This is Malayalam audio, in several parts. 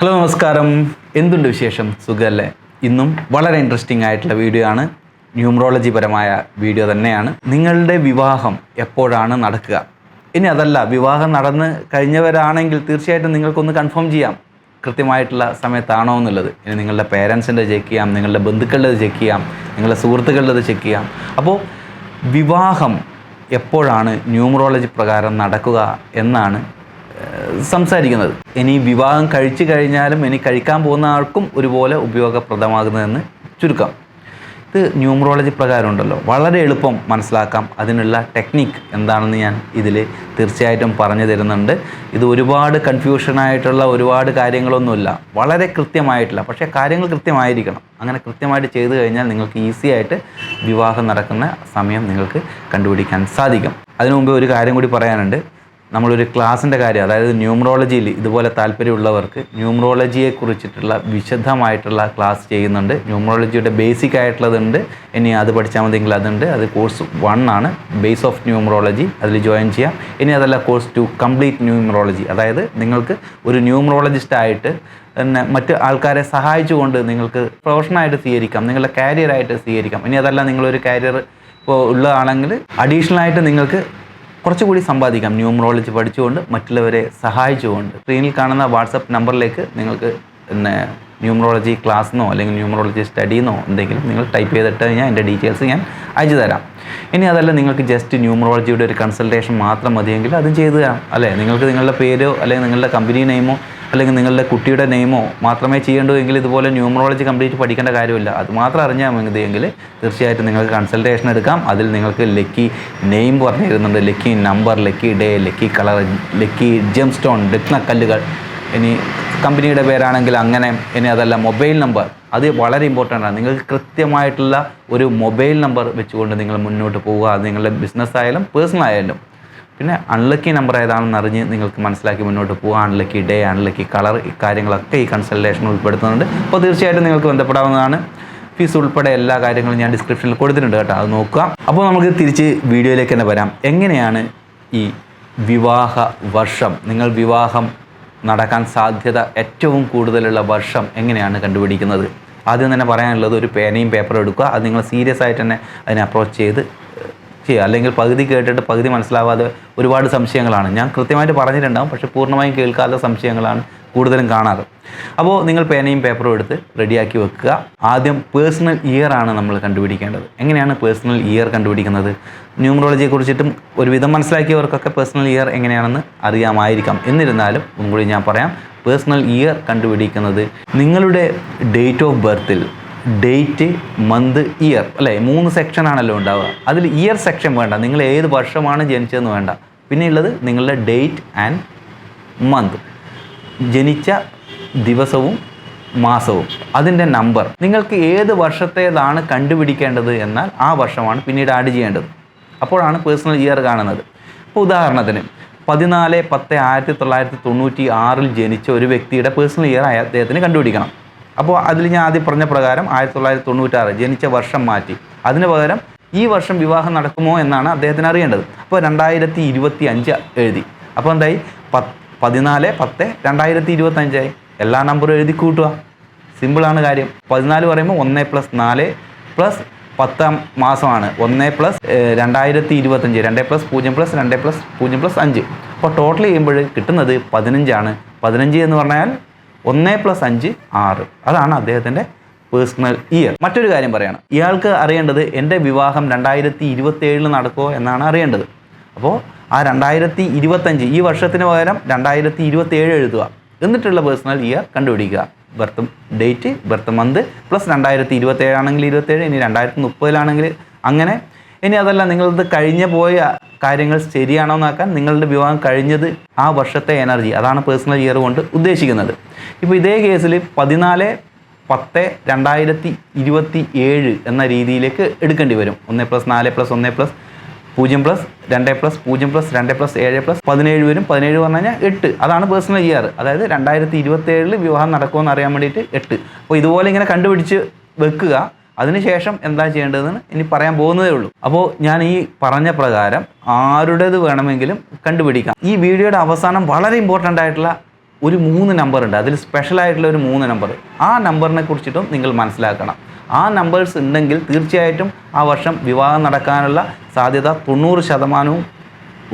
ഹലോ നമസ്കാരം. എന്തുണ്ട് വിശേഷം? സുഖമല്ലേ ഇന്നും വളരെ ഇൻട്രസ്റ്റിംഗ് ആയിട്ടുള്ള വീഡിയോ ആണ്. ന്യൂമറോളജി പരമായ വീഡിയോ തന്നെയാണ്. നിങ്ങളുടെ വിവാഹം എപ്പോഴാണ് നടക്കുക? ഇനി അതല്ല വിവാഹം നടന്ന് കഴിഞ്ഞവരാണെങ്കിൽ തീർച്ചയായിട്ടും നിങ്ങൾക്കൊന്ന് കൺഫേം ചെയ്യാം. കൃത്യമായിട്ടുള്ള സമയത്താണോ എന്നുള്ളത്. ഇനി നിങ്ങളുടെ പേരൻസിന്റെ ചെക്ക് ചെയ്യാം നിങ്ങളുടെ ബന്ധുക്കളുടെ ചെക്ക് ചെയ്യാം നിങ്ങളുടെ സുഹൃത്തുക്കളുടെ ചെക്ക് ചെയ്യാം. അപ്പോൾ വിവാഹം എപ്പോഴാണ് ന്യൂമറോളജി പ്രകാരം നടക്കുക എന്നാണ് സംസാരിക്കുന്നത്. ഇനി വിവാഹം കഴിച്ചു കഴിഞ്ഞാലും ഇനി കഴിക്കാൻ പോകുന്ന ആൾക്കും ഒരുപോലെ ഉപയോഗപ്രദമാകുന്നതെന്ന് ചുരുക്കം. ഇത് ന്യൂമറോളജി പ്രകാരം ഉണ്ടല്ലോ വളരെ എളുപ്പം മനസ്സിലാക്കാം. അതിനുള്ള ടെക്നിക്ക് എന്താണെന്ന് ഞാൻ ഇതിൽ തീർച്ചയായിട്ടും പറഞ്ഞു തരുന്നുണ്ട്. ഇത് ഒരുപാട് കൺഫ്യൂഷനായിട്ടുള്ള ഒരുപാട് കാര്യങ്ങളൊന്നുമില്ല. വളരെ കൃത്യമായിട്ടില്ല പക്ഷേ കാര്യങ്ങൾ കൃത്യമായിരിക്കണം. അങ്ങനെ കൃത്യമായിട്ട് ചെയ്തു കഴിഞ്ഞാൽ നിങ്ങൾക്ക് ഈസി ആയിട്ട് വിവാഹം നടക്കുന്ന സമയം നിങ്ങൾക്ക് കണ്ടുപിടിക്കാൻ സാധിക്കും. അതിനു മുമ്പ് ഒരു കാര്യം കൂടി പറയാനുണ്ട്. നമ്മളൊരു ക്ലാസ്സിന്റെ കാര്യം അതായത് ന്യൂമറോളജിയിൽ ഇതുപോലെ താല്പര്യമുള്ളവർക്ക് ന്യൂമറോളജിയെ കുറിച്ചിട്ടുള്ള വിശദമായിട്ടുള്ള ക്ലാസ് ചെയ്യുന്നുണ്ട്. ന്യൂമറോളജിയുടെ ബേസിക് ആയിട്ടുള്ളതുണ്ട്. ഇനി അത് പഠിച്ചാൽ മതിയെങ്കിൽ അതുണ്ട്. അത് കോഴ്സ് വൺ ആണ്. Base of numerology. അതിൽ ജോയിൻ ചെയ്യാം. ഇനി അതല്ല കോഴ്സ് ടു കംപ്ലീറ്റ് ന്യൂമറോളജി. അതായത് നിങ്ങൾക്ക് ഒരു ന്യൂമറോളജിസ്റ്റായിട്ട് പിന്നെ മറ്റ് ആൾക്കാരെ സഹായിച്ചുകൊണ്ട് നിങ്ങൾക്ക് പ്രൊഫഷണലായിട്ട് സ്വീകരിക്കാം. നിങ്ങളുടെ കാരിയറായിട്ട് സ്വീകരിക്കാം. ഇനി അതല്ല നിങ്ങളൊരു കാരിയർ ഇപ്പോൾ ഉള്ളതാണെങ്കിൽ അഡീഷണലായിട്ട് നിങ്ങൾക്ക് കുറച്ചുകൂടി സമ്പാദിക്കാം. ന്യൂമറോളജി പഠിച്ചുകൊണ്ട് മറ്റുള്ളവരെ സഹായിച്ചുകൊണ്ട്. സ്ക്രീനിൽ കാണുന്ന വാട്സപ്പ് നമ്പറിലേക്ക് നിങ്ങൾക്ക് പിന്നെ ന്യൂമറോളജി ക്ലാസ് എന്നോ അല്ലെങ്കിൽ ന്യൂമറോളജി സ്റ്റഡിന്നോ എന്തെങ്കിലും നിങ്ങൾ ടൈപ്പ് ചെയ്തിട്ട് കഴിഞ്ഞാൽ എന്റെ ഡീറ്റെയിൽസ് ഞാൻ അയച്ചു തരാം. ഇനി അതല്ല നിങ്ങൾക്ക് ജസ്റ്റ് ന്യൂമറോളജിയുടെ ഒരു കൺസൾട്ടേഷൻ മാത്രം മതിയെങ്കിൽ അതും ചെയ്തു തരാം. അല്ലേ? നിങ്ങൾക്ക് നിങ്ങളുടെ പേരോ അല്ലെങ്കിൽ നിങ്ങളുടെ കമ്പനി നെയിമോ അല്ലെങ്കിൽ നിങ്ങളുടെ കുട്ടിയുടെ നെയിമോ മാത്രമേ ചെയ്യേണ്ടൂ എങ്കിൽ ഇതുപോലെ ന്യൂമറോളജി കംപ്ലീറ്റ് പഠിക്കേണ്ട കാര്യമില്ല. അത് മാത്രം അറിഞ്ഞാൽ മതിയെങ്കിൽ തീർച്ചയായിട്ടും നിങ്ങൾക്ക് കൺസൾട്ടേഷൻ എടുക്കാം. അതിൽ നിങ്ങൾക്ക് ലക്കി നെയിം പറഞ്ഞു തരുന്നുണ്ട് lucky number lucky day lucky colour lucky gemstone രത്നക്കല്ലുകൾ ഇനി കമ്പനിയുടെ പേരാണെങ്കിൽ അങ്ങനെ ഇനി അതല്ല മൊബൈൽ നമ്പർ. അത് വളരെ ഇമ്പോർട്ടന്റ് ആണ്. നിങ്ങൾക്ക് കൃത്യമായിട്ടുള്ള ഒരു മൊബൈൽ നമ്പർ വെച്ചുകൊണ്ട് നിങ്ങൾ മുന്നോട്ട് പോവുക. അത് നിങ്ങളുടെ ബിസിനസ് ആയാലും പേഴ്സണൽ ആയാലും. പിന്നെ അൺലക്കി നമ്പർ ഏതാണെന്ന് അറിഞ്ഞ് നിങ്ങൾക്ക് മനസ്സിലാക്കി മുന്നോട്ട് പോകുക അൺലക്കി ഡേ അൺലക്കി കളർ ഇക്കാര്യങ്ങളൊക്കെ ഈ കൺസൾട്ടേഷൻ ഉൾപ്പെടുത്തുന്നുണ്ട്. അപ്പോൾ തീർച്ചയായിട്ടും നിങ്ങൾക്ക് ബന്ധപ്പെടാവുന്നതാണ്. ഫീസ് ഉൾപ്പെടെ എല്ലാ കാര്യങ്ങളും ഞാൻ ഡിസ്ക്രിപ്ഷനിൽ കൊടുത്തിട്ടുണ്ട് കേട്ടോ. അത് നോക്കുക. അപ്പോൾ നമുക്ക് തിരിച്ച് വീഡിയോയിലേക്ക് തന്നെ വരാം. എങ്ങനെയാണ് ഈ വിവാഹ വർഷം? നിങ്ങൾ വിവാഹം നടക്കാൻ സാധ്യത ഏറ്റവും കൂടുതലുള്ള വർഷം എങ്ങനെയാണ് കണ്ടുപിടിക്കുന്നത്? ആദ്യം തന്നെ പറയാനുള്ളത് ഒരു പേനയും പേപ്പറും എടുക്കുക. അത് നിങ്ങൾ സീരിയസ് ആയിട്ട് തന്നെ അതിനെ അപ്രോച്ച് ചെയ്ത് ചെയ്യുക അല്ലെങ്കിൽ പകുതി കേട്ടിട്ട് പകുതി മനസ്സിലാവാതെ ഒരുപാട് സംശയങ്ങളാണ്. ഞാൻ കൃത്യമായിട്ട് പറഞ്ഞിട്ടുണ്ടാവും പക്ഷേ പൂർണമായും കേൾക്കാത്ത സംശയങ്ങളാണ് കൂടുതലും കാണാറ്. അപ്പോൾ നിങ്ങൾ പേനയും പേപ്പറും എടുത്ത് റെഡിയാക്കി വെക്കുക. ആദ്യം പേഴ്സണൽ ഇയർ ആണ് നമ്മൾ കണ്ടുപിടിക്കേണ്ടത്. എങ്ങനെയാണ് പേഴ്സണൽ ഇയർ കണ്ടുപിടിക്കുന്നത്? ന്യൂമറോളജിയെ കുറിച്ചിട്ടും ഒരുവിധം മനസ്സിലാക്കിയവർക്കൊക്കെ പേഴ്സണൽ ഇയർ എങ്ങനെയാണെന്ന് അറിയാമായിരിക്കാം. എന്നിരുന്നാലും മുൻകൂടി ഞാൻ പറയാം പേഴ്സണൽ ഇയർ കണ്ടുപിടിക്കുന്നത് നിങ്ങളുടെ ഡേറ്റ് ഓഫ് ബർത്തിൽ ഡേറ്റ് മന്ത് ഇയർ അല്ലേ? മൂന്ന് സെക്ഷൻ ആണല്ലോ ഉണ്ടാവുക. അതിൽ ഇയർ സെക്ഷൻ വേണ്ട. നിങ്ങൾ ഏത് വർഷമാണ് ജനിച്ചതെന്ന് വേണ്ട. പിന്നെയുള്ളത് നിങ്ങളുടെ ഡേറ്റ് ആൻഡ് മന്ത്. ജനിച്ച ദിവസവും മാസവും. അതിന്റെ നമ്പർ. നിങ്ങൾക്ക് ഏത് വർഷത്തേതാണ് കണ്ടുപിടിക്കേണ്ടത് എന്നാൽ ആ വർഷമാണ് പിന്നീട് ആഡ് ചെയ്യേണ്ടത്. അപ്പോഴാണ് പേഴ്സണൽ ഇയർ കാണുന്നത്. ഇപ്പോൾ ഉദാഹരണത്തിന് പതിനാല് പത്ത് ആയിരത്തി തൊള്ളായിരത്തി തൊണ്ണൂറ്റി ആറിൽ ജനിച്ച ഒരു വ്യക്തിയുടെ പേഴ്സണൽ ഇയർ അദ്ദേഹത്തിന് കണ്ടുപിടിക്കണം. അപ്പോൾ അതിൽ ഞാൻ ആദ്യം പറഞ്ഞ പ്രകാരം ആയിരത്തി തൊള്ളായിരത്തി തൊണ്ണൂറ്റാറ് ജനിച്ച വർഷം മാറ്റി. അതിന് പകരം ഈ വർഷം വിവാഹം നടക്കുമോ എന്നാണ് അദ്ദേഹത്തിന് അറിയേണ്ടത്. അപ്പോൾ രണ്ടായിരത്തി ഇരുപത്തി അഞ്ച് എഴുതി. അപ്പോൾ എന്തായി? പത്ത് പതിനാല് പത്ത് രണ്ടായിരത്തി ഇരുപത്തഞ്ചായി എല്ലാ നമ്പറും എഴുതി കൂട്ടുക. സിമ്പിളാണ് കാര്യം. പതിനാല് പറയുമ്പോൾ ഒന്ന് പ്ലസ് നാല് പ്ലസ് പത്താം മാസമാണ്. ഒന്ന് പ്ലസ് രണ്ടായിരത്തി ഇരുപത്തഞ്ച് രണ്ട് പ്ലസ് പൂജ്യം പ്ലസ് രണ്ട് പ്ലസ് പൂജ്യം പ്ലസ് അഞ്ച്. അപ്പോൾ ടോട്ടൽ ചെയ്യുമ്പോൾ കിട്ടുന്നത് പതിനഞ്ചാണ്. പതിനഞ്ച് എന്ന് പറഞ്ഞാൽ ഒന്ന് പ്ലസ് അഞ്ച് ആറ്. അതാണ് അദ്ദേഹത്തിന്റെ പേഴ്സണൽ ഇയർ മറ്റൊരു കാര്യം പറയണം. ഇയാൾക്ക് അറിയേണ്ടത് എന്റെ വിവാഹം രണ്ടായിരത്തി ഇരുപത്തി ഏഴിൽ നടക്കുമോ എന്നാണ് അറിയേണ്ടത്. അപ്പോൾ ആ രണ്ടായിരത്തി ഇരുപത്തഞ്ച് ഈ വർഷത്തിന് പകരം രണ്ടായിരത്തി ഇരുപത്തി ഏഴ് എഴുതുക. എന്നിട്ടുള്ള പേഴ്സണൽ ഇയർ കണ്ടുപിടിക്കുക. Birth date birth month plus രണ്ടായിരത്തി ഇരുപത്തി ഏഴാണെങ്കിൽ ഇരുപത്തേഴ് ഇനി രണ്ടായിരത്തി മുപ്പതിലാണെങ്കിൽ അങ്ങനെ ഇനി അതല്ല നിങ്ങളത് കഴിഞ്ഞ പോയ കാര്യങ്ങൾ ശരിയാണോ എന്നാക്കാൻ നിങ്ങളുടെ വിവാഹം കഴിഞ്ഞത് ആ വർഷത്തെ എനർജി അതാണ് പേഴ്സണൽ ഇയർ കൊണ്ട് ഉദ്ദേശിക്കുന്നത്. ഇപ്പോൾ ഇതേ കേസിൽ പതിനാല് പത്ത് രണ്ടായിരത്തി ഇരുപത്തി ഏഴ് എന്ന രീതിയിലേക്ക് എടുക്കേണ്ടി വരും. ഒന്ന് പ്ലസ് നാല് പ്ലസ് ഒന്ന് പ്ലസ് പൂജ്യം പ്ലസ് രണ്ട് പ്ലസ് പൂജ്യം പ്ലസ് രണ്ട് പ്ലസ് ഏഴ് പ്ലസ് പതിനേഴ് വരും. പതിനേഴ് പറഞ്ഞു കഴിഞ്ഞാൽ എട്ട്. അതാണ് പേഴ്സണൽ ഇയർ അതായത് രണ്ടായിരത്തി ഇരുപത്തി ഏഴിൽ വിവാഹം നടക്കുമെന്ന് അറിയാൻ വേണ്ടിയിട്ട് എട്ട്. അപ്പോൾ ഇതുപോലെ ഇങ്ങനെ കണ്ടുപിടിച്ച് വെക്കുക. അതിനുശേഷം എന്താ ചെയ്യേണ്ടതെന്ന് ഇനി പറയാൻ പോകുന്നതേ ഉള്ളൂ. അപ്പോൾ ഞാൻ ഈ പറഞ്ഞ പ്രകാരം ആരുടേത് വേണമെങ്കിലും കണ്ടുപിടിക്കാം. ഈ വീഡിയോയുടെ അവസാനം വളരെ ഇമ്പോർട്ടന്റ് ആയിട്ടുള്ള ഒരു മൂന്ന് നമ്പർ ഉണ്ട്. അതിൽ സ്പെഷ്യൽ ആയിട്ടുള്ള ഒരു മൂന്ന് നമ്പർ ആ നമ്പറിനെ കുറിച്ചിട്ടും നിങ്ങൾ മനസ്സിലാക്കണം. ആ നമ്പേഴ്സ് ഉണ്ടെങ്കിൽ തീർച്ചയായിട്ടും ആ വർഷം വിവാഹം നടക്കാനുള്ള സാധ്യത തൊണ്ണൂറ് ശതമാനവും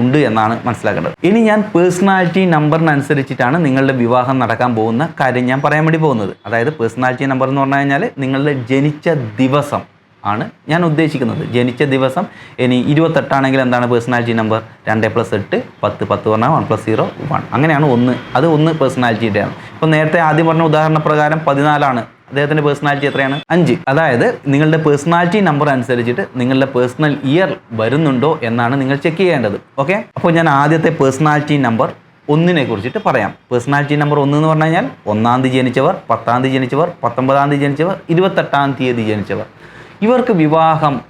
ഉണ്ട് എന്നാണ് മനസ്സിലാക്കേണ്ടത്. ഇനി ഞാൻ പേഴ്സണാലിറ്റി നമ്പറിനനുസരിച്ചിട്ടാണ് നിങ്ങളുടെ വിവാഹം നടക്കാൻ പോകുന്ന കാര്യം ഞാൻ പറയാൻ വേണ്ടി പോകുന്നത്. അതായത് പേഴ്സണാലിറ്റി നമ്പർ എന്ന് പറഞ്ഞു കഴിഞ്ഞാൽ നിങ്ങളുടെ ജനിച്ച ദിവസം ആണ് ഞാൻ ഉദ്ദേശിക്കുന്നത്. ജനിച്ച ദിവസം ഇനി ഇരുപത്തെട്ടാണെങ്കിൽ എന്താണ് പേഴ്സണാലിറ്റി നമ്പർ രണ്ട് പ്ലസ് എട്ട് പത്ത് പത്ത് പറഞ്ഞാൽ വൺ പ്ലസ് സീറോ വൺ അങ്ങനെയാണ് ഒന്ന്. അത് ഒന്ന് പേഴ്സണാലിറ്റിയുടെയാണ് ഇപ്പോൾ നേരത്തെ ആദ്യം പറഞ്ഞ ഉദാഹരണ പ്രകാരം പതിനാലാണ്. അദ്ദേഹത്തിന്റെ പേഴ്സണാലിറ്റി എത്രയാണ്? അഞ്ച്. അതായത് നിങ്ങളുടെ പേഴ്സണാലിറ്റി നമ്പർ അനുസരിച്ചിട്ട് നിങ്ങളുടെ പേഴ്സണൽ ഇയർ വരുന്നുണ്ടോ എന്നാണ് നിങ്ങൾ ചെക്ക് ചെയ്യേണ്ടത്. ഓക്കെ അപ്പോൾ ഞാൻ ആദ്യത്തെ പേഴ്സണാലിറ്റി നമ്പർ ഒന്നിനെ കുറിച്ചിട്ട് പറയാം. പേഴ്സണാലിറ്റി നമ്പർ ഒന്ന് എന്ന് പറഞ്ഞു കഴിഞ്ഞാൽ ഒന്നാം തീയതി ജനിച്ചവർ പത്താം തീയതി ജനിച്ചവർ പത്തൊമ്പതാം തീയതി ജനിച്ചവർ ഇരുപത്തെട്ടാം തീയതി ജനിച്ചവർ. ഇവർക്ക് വിവാഹം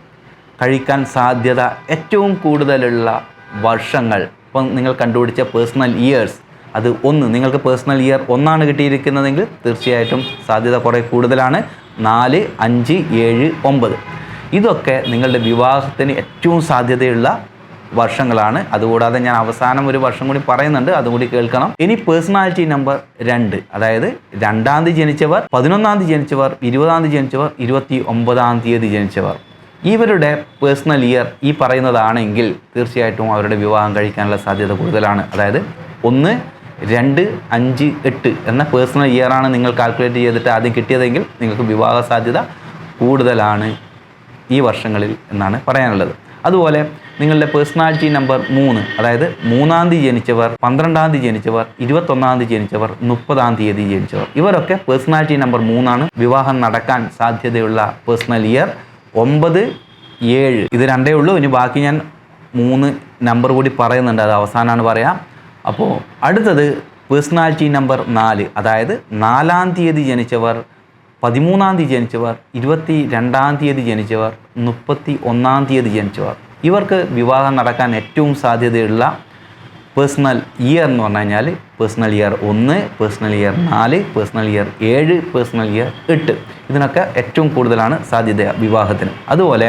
കഴിക്കാൻ സാധ്യത ഏറ്റവും കൂടുതലുള്ള വർഷങ്ങൾ. ഇപ്പം നിങ്ങൾ കണ്ടുപിടിച്ച പേഴ്സണൽ ഇയേഴ്സ് അത് ഒന്ന് നിങ്ങൾക്ക് പേഴ്സണൽ ഇയർ ഒന്നാണ് കിട്ടിയിരിക്കുന്നതെങ്കിൽ തീർച്ചയായിട്ടും സാധ്യത കുറേ കൂടുതലാണ്. നാല് അഞ്ച് ഏഴ് ഒമ്പത്. ഇതൊക്കെ നിങ്ങളുടെ വിവാഹത്തിന് ഏറ്റവും സാധ്യതയുള്ള വർഷങ്ങളാണ്. അതുകൂടാതെ ഞാൻ അവസാനം ഒരു വർഷം കൂടി പറയുന്നുണ്ട്. അതുകൂടി കേൾക്കണം. ഇനി പേഴ്സണാലിറ്റി നമ്പർ രണ്ട്. അതായത് രണ്ടാം തീയതി ജനിച്ചവർ പതിനൊന്നാം തീയതി ജനിച്ചവർ ഇരുപതാം തീയതി ജനിച്ചവർ ഇരുപത്തി ഒമ്പതാം തീയതി ജനിച്ചവർ. ഇവരുടെ പേഴ്സണൽ ഇയർ ഈ പറയുന്നതാണെങ്കിൽ തീർച്ചയായിട്ടും അവരുടെ വിവാഹം കഴിക്കാനുള്ള സാധ്യത കൂടുതലാണ്. അതായത് ഒന്ന് രണ്ട് അഞ്ച് എട്ട് എന്ന പേഴ്സണൽ ഇയറാണ് നിങ്ങൾ കാൽക്കുലേറ്റ് ചെയ്തിട്ട് ആദ്യം കിട്ടിയതെങ്കിൽ നിങ്ങൾക്ക് വിവാഹ സാധ്യത കൂടുതലാണ് ഈ വർഷങ്ങളിൽ എന്നാണ് പറയാനുള്ളത്. അതുപോലെ നിങ്ങളുടെ പേഴ്സണാലിറ്റി നമ്പർ മൂന്ന് അതായത് മൂന്നാം തീയതി ജനിച്ചവർ പന്ത്രണ്ടാം തീയതി ജനിച്ചവർ ഇരുപത്തൊന്നാം തീയതി ജനിച്ചവർ മുപ്പതാം തീയതി ജനിച്ചവർ. ഇവരൊക്കെ പേഴ്സണാലിറ്റി നമ്പർ മൂന്നാണ്. വിവാഹം നടക്കാൻ സാധ്യതയുള്ള പേഴ്സണൽ ഇയർ ഒമ്പത് ഏഴ്. ഇത് രണ്ടേ ഉള്ളൂ. ഇനി ബാക്കി ഞാൻ മൂന്ന് നമ്പർ കൂടി പറയുന്നുണ്ട്. അത് അവസാനമാണ് പറയാം. അപ്പോൾ അടുത്തത് പേഴ്സണാലിറ്റി നമ്പർ നാല്. അതായത് നാലാം തീയതി ജനിച്ചവർ പതിമൂന്നാം തീയതി ജനിച്ചവർ ഇരുപത്തി രണ്ടാം തീയതി ജനിച്ചവർ മുപ്പത്തി ഒന്നാം തീയതി ജനിച്ചവർ. ഇവർക്ക് വിവാഹം നടക്കാൻ ഏറ്റവും സാധ്യതയുള്ള പേഴ്സണൽ ഇയർ എന്ന് പറഞ്ഞു കഴിഞ്ഞാൽ പേഴ്സണൽ ഇയർ ഒന്ന് പേഴ്സണൽ ഇയർ നാല് പേഴ്സണൽ ഇയർ ഏഴ് പേഴ്സണൽ ഇയർ എട്ട്. ഇതിനൊക്കെ ഏറ്റവും കൂടുതലാണ് സാധ്യത വിവാഹത്തിന്. അതുപോലെ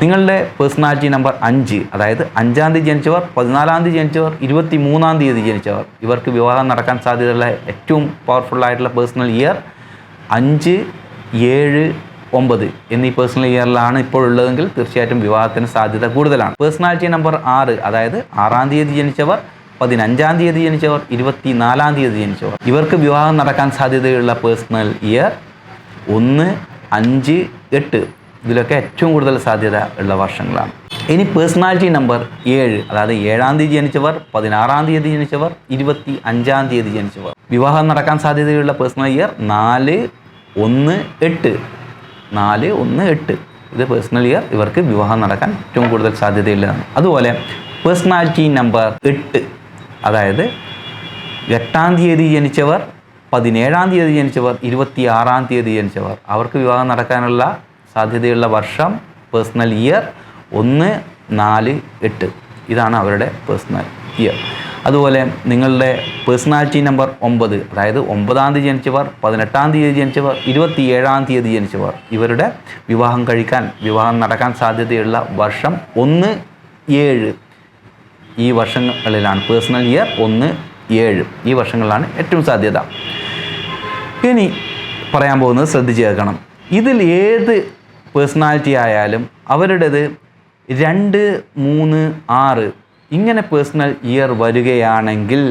നിങ്ങളുടെ പേഴ്സണാലിറ്റി നമ്പർ അഞ്ച് അതായത് അഞ്ചാം തീയതി ജനിച്ചവർ പതിനാലാം തീയതി ജനിച്ചവർ ഇരുപത്തി മൂന്നാം തീയതി ജനിച്ചവർ. ഇവർക്ക് വിവാഹം നടക്കാൻ സാധ്യതയുള്ള ഏറ്റവും പവർഫുൾ ആയിട്ടുള്ള പേഴ്സണൽ ഇയർ അഞ്ച് ഏഴ് ഒമ്പത് എന്നീ പേഴ്സണൽ ഇയറിലാണ് ഇപ്പോൾ ഉള്ളതെങ്കിൽ തീർച്ചയായിട്ടും വിവാഹത്തിന് സാധ്യത കൂടുതലാണ്. പേഴ്സണാലിറ്റി നമ്പർ ആറ് അതായത് ആറാം തീയതി ജനിച്ചവർ പതിനഞ്ചാം തീയതി ജനിച്ചവർ ഇരുപത്തി നാലാം തീയതി ജനിച്ചവർ. ഇവർക്ക് വിവാഹം നടക്കാൻ സാധ്യതയുള്ള പേഴ്സണൽ ഇയർ ഒന്ന് അഞ്ച് എട്ട്. ഇതിലൊക്കെ ഏറ്റവും കൂടുതൽ സാധ്യത ഉള്ള വർഷങ്ങളാണ്. ഇനി പേഴ്സണാലിറ്റി നമ്പർ ഏഴ് അതായത് ഏഴാം തീയതി ജനിച്ചവർ പതിനാറാം തീയതി ജനിച്ചവർ ഇരുപത്തി അഞ്ചാം തീയതി ജനിച്ചവർ. വിവാഹം നടക്കാൻ സാധ്യതയുള്ള പേഴ്സണൽ ഇയർ നാല് ഒന്ന് എട്ട്. നാല് ഒന്ന് എട്ട്. ഇത് പേഴ്സണൽ ഇയർ ഇവർക്ക് വിവാഹം നടക്കാൻ ഏറ്റവും കൂടുതൽ സാധ്യതയുള്ളതാണ്. അതുപോലെ പേഴ്സണാലിറ്റി നമ്പർ എട്ട് അതായത് എട്ടാം തീയതി ജനിച്ചവർ പതിനേഴാം തീയതി ജനിച്ചവർ ഇരുപത്തി ആറാം തീയതി ജനിച്ചവർ. അവർക്ക് വിവാഹം നടക്കാനുള്ള സാധ്യതയുള്ള വർഷം പേഴ്സണൽ ഇയർ ഒന്ന് നാല് എട്ട്. ഇതാണ് അവരുടെ പേഴ്സണൽ ഇയർ അതുപോലെ നിങ്ങളുടെ പേഴ്സണാലിറ്റി നമ്പർ ഒമ്പത് അതായത് ഒമ്പതാം തീയതി ജനിച്ചവർ പതിനെട്ടാം തീയതി ജനിച്ചവർ ഇരുപത്തി ഏഴാം തീയതി ജനിച്ചവർ ഇവരുടെ വിവാഹം കഴിക്കാൻ വിവാഹം നടക്കാൻ സാധ്യതയുള്ള വർഷം ഒന്ന് ഏഴ്. ഈ വർഷങ്ങളിലാണ് പേഴ്സണൽ ഇയർ ഒന്ന് ഏഴ്. ഈ വർഷങ്ങളിലാണ് ഏറ്റവും സാധ്യത. ഇനി പറയാൻ പോകുന്നത് ശ്രദ്ധിച്ചേക്കണം ഇതിൽ ഏത് പേഴ്സണാലിറ്റി ആയാലും അവരുടേത് രണ്ട് മൂന്ന് ആറ് ഇങ്ങനെ പേഴ്സണൽ ഇയർ വരികയാണെങ്കിൽ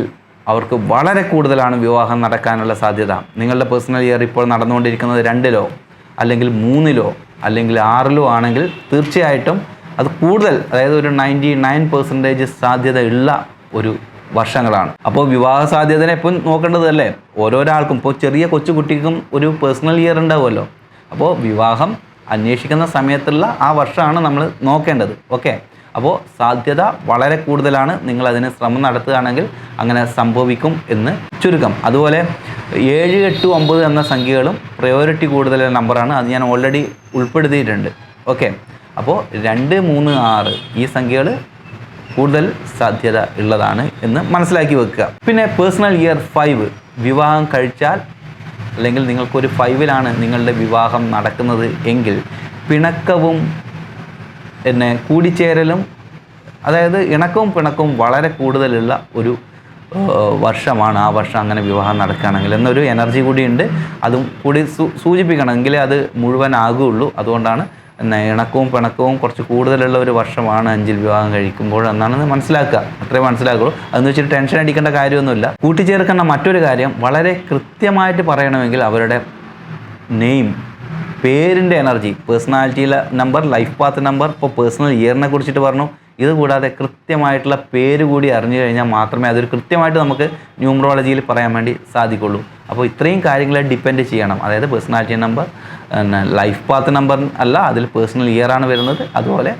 അവർക്ക് വളരെ കൂടുതലാണ് വിവാഹം നടക്കാനുള്ള സാധ്യത. നിങ്ങളുടെ പേഴ്സണൽ ഇയർ ഇപ്പോൾ നടന്നുകൊണ്ടിരിക്കുന്നത് രണ്ടിലോ അല്ലെങ്കിൽ മൂന്നിലോ അല്ലെങ്കിൽ ആറിലോ ആണെങ്കിൽ തീർച്ചയായിട്ടും അത് കൂടുതൽ അതായത് ഒരു നയന്റി നയൻ പെർസെന്റേജ് സാധ്യത ഉള്ള ഒരു വർഷങ്ങളാണ്. അപ്പോൾ വിവാഹ സാധ്യതനെ ഇപ്പം നോക്കേണ്ടതല്ലേ? ഓരോരാൾക്കും ഇപ്പോൾ ചെറിയ കൊച്ചു കുട്ടിക്കും ഒരു പേഴ്സണൽ ഇയർ ഉണ്ടാവുമല്ലോ. അപ്പോൾ വിവാഹം അന്വേഷിക്കുന്ന സമയത്തുള്ള ആ വർഷമാണ് നമ്മൾ നോക്കേണ്ടത്. ഓക്കെ അപ്പോൾ സാധ്യത വളരെ കൂടുതലാണ്. നിങ്ങൾ അതിന് ശ്രമം നടത്തുകയാണെങ്കിൽ അങ്ങനെ സംഭവിക്കും എന്ന് ചുരുക്കം. അതുപോലെ ഏഴ് എട്ട് ഒമ്പത് എന്ന സംഖ്യകളും പ്രയോറിറ്റി കൂടുതലുള്ള നമ്പറാണ് അത് ഞാൻ ഓൾറെഡി ഉൾപ്പെടുത്തിയിട്ടുണ്ട്. ഓക്കെ അപ്പോൾ രണ്ട് മൂന്ന് ആറ് ഈ സംഖ്യകൾ കൂടുതൽ സാധ്യത ഉള്ളതാണ് എന്ന് മനസ്സിലാക്കി വെക്കുക. പിന്നെ പേഴ്സണൽ ഇയർ ഫൈവ് വിവാഹം കഴിച്ചാൽ അല്ലെങ്കിൽ നിങ്ങൾക്കൊരു ഫൈവിലാണ് നിങ്ങളുടെ വിവാഹം നടക്കുന്നത് എങ്കിൽ പിണക്കവും പിന്നെ കൂടിച്ചേരലും അതായത് ഇണക്കവും പിണക്കവും വളരെ കൂടുതലുള്ള ഒരു വർഷമാണ് ആ വർഷം അങ്ങനെ വിവാഹം നടക്കുകയാണെങ്കിൽ. എന്നൊരു എനർജി കൂടിയുണ്ട്. അതും കൂടി സൂചിപ്പിക്കണം. എങ്കിലേ അത് മുഴുവനാകുകയുള്ളൂ അതുകൊണ്ടാണ് എന്നാ ഇണക്കവും പിണക്കവും കുറച്ച് കൂടുതലുള്ള ഒരു വർഷമാണ് അഞ്ചിൽ വിവാഹം കഴിക്കുമ്പോൾ എന്നാണ് മനസ്സിലാക്കുക. അത്രേ മനസ്സിലാക്കുള്ളൂ അതെന്ന് വെച്ചിട്ട് ടെൻഷൻ അടിക്കേണ്ട കാര്യമൊന്നുമില്ല. കൂട്ടിച്ചേർക്കേണ്ട മറ്റൊരു കാര്യം വളരെ കൃത്യമായിട്ട് പറയണമെങ്കിൽ അവരുടെ നെയിം പേരിന്റെ എനർജി പേഴ്സണാലിറ്റിയിലെ നമ്പർ ലൈഫ് പാത്ത് നമ്പർ ഇപ്പോൾ പേഴ്സണൽ ഇയറിനെ കുറിച്ചിട്ട് പറഞ്ഞു. ഇത് കൂടാതെ കൃത്യമായിട്ടുള്ള പേര് കൂടി അറിഞ്ഞു കഴിഞ്ഞാൽ മാത്രമേ അതൊരു കൃത്യമായിട്ട് നമുക്ക് ന്യൂമറോളജിയിൽ പറയാൻ വേണ്ടി സാധിക്കുള്ളൂ. അപ്പോൾ ഇത്രയും കാര്യങ്ങളെ ഡിപ്പെൻഡ് ചെയ്യണം. അതായത് personality number life path number അല്ല അതിൽ പേഴ്സണൽ ആണ് വരുന്നത്. അതുപോലെ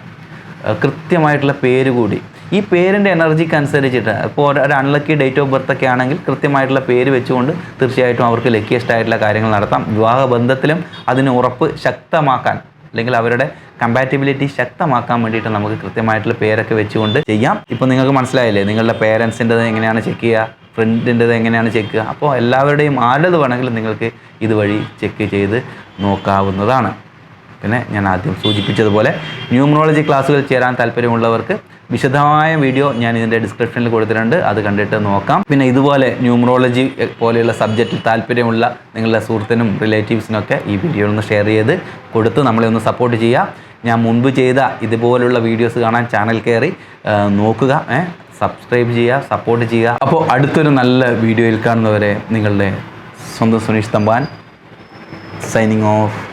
കൃത്യമായിട്ടുള്ള പേര് കൂടി. ഈ പേരിന്റെ എനർജിക്ക് അനുസരിച്ചിട്ട് ഇപ്പോൾ ഒരു അൺലക്കി ഡേറ്റ് ഓഫ് ബർത്ത് ഒക്കെ ആണെങ്കിൽ കൃത്യമായിട്ടുള്ള പേര് വെച്ചുകൊണ്ട് തീർച്ചയായിട്ടും അവർക്ക് ലക്കിയസ്റ്റ് ആയിട്ടുള്ള കാര്യങ്ങൾ നടത്താം. വിവാഹ ബന്ധത്തിലും അതിന് ഉറപ്പ് ശക്തമാക്കാൻ. അല്ലെങ്കിൽ അവരുടെ കമ്പാറ്റബിലിറ്റി ശക്തമാക്കാൻ വേണ്ടിയിട്ട് നമുക്ക് കൃത്യമായിട്ടുള്ള പേരൊക്കെ വെച്ചുകൊണ്ട് ചെയ്യാം. ഇപ്പോൾ നിങ്ങൾക്ക് മനസ്സിലായില്ലേ? നിങ്ങളുടെ പേരൻസിന്റെത് എങ്ങനെയാണ് ചെക്ക് ചെയ്യുക? ഫ്രണ്ടിന്റെത് എങ്ങനെയാണ് ചെക്ക് ചെയ്യുക? അപ്പോൾ എല്ലാവരുടെയും ആരുടേത് വേണമെങ്കിലും നിങ്ങൾക്ക് ഇതുവഴി ചെക്ക് ചെയ്ത് നോക്കാവുന്നതാണ്. പിന്നെ ഞാൻ ആദ്യം സൂചിപ്പിച്ചതുപോലെ ന്യൂമറോളജി ക്ലാസ്സുകൾ ചേരാൻ താല്പര്യമുള്ളവർക്ക് വിശദമായ വീഡിയോ ഞാൻ ഇതിന്റെ ഡിസ്ക്രിപ്ഷനിൽ കൊടുത്തിട്ടുണ്ട്. അത് കണ്ടിട്ട് നോക്കാം. പിന്നെ ഇതുപോലെ ന്യൂമറോളജി പോലെയുള്ള സബ്ജക്റ്റിൽ താല്പര്യമുള്ള നിങ്ങളുടെ സുഹൃത്തിനും റിലേറ്റീവ്സിനൊക്കെ ഈ വീഡിയോ ഒന്ന് ഷെയർ ചെയ്ത് കൊടുത്ത് നമ്മളെ ഒന്ന് സപ്പോർട്ട് ചെയ്യുക. ഞാൻ മുൻപ് ചെയ്ത ഇതുപോലുള്ള വീഡിയോസ് കാണാൻ ചാനൽ കയറി നോക്കുക സബ്സ്ക്രൈബ് ചെയ്യുക സപ്പോർട്ട് ചെയ്യുക. അപ്പോൾ അടുത്തൊരു നല്ല വീഡിയോയിൽ കാണുന്നവരെ നിങ്ങളുടെ സ്വന്തം സുനീഷ് തമ്പാൻ സൈനിങ് ഓഫ്.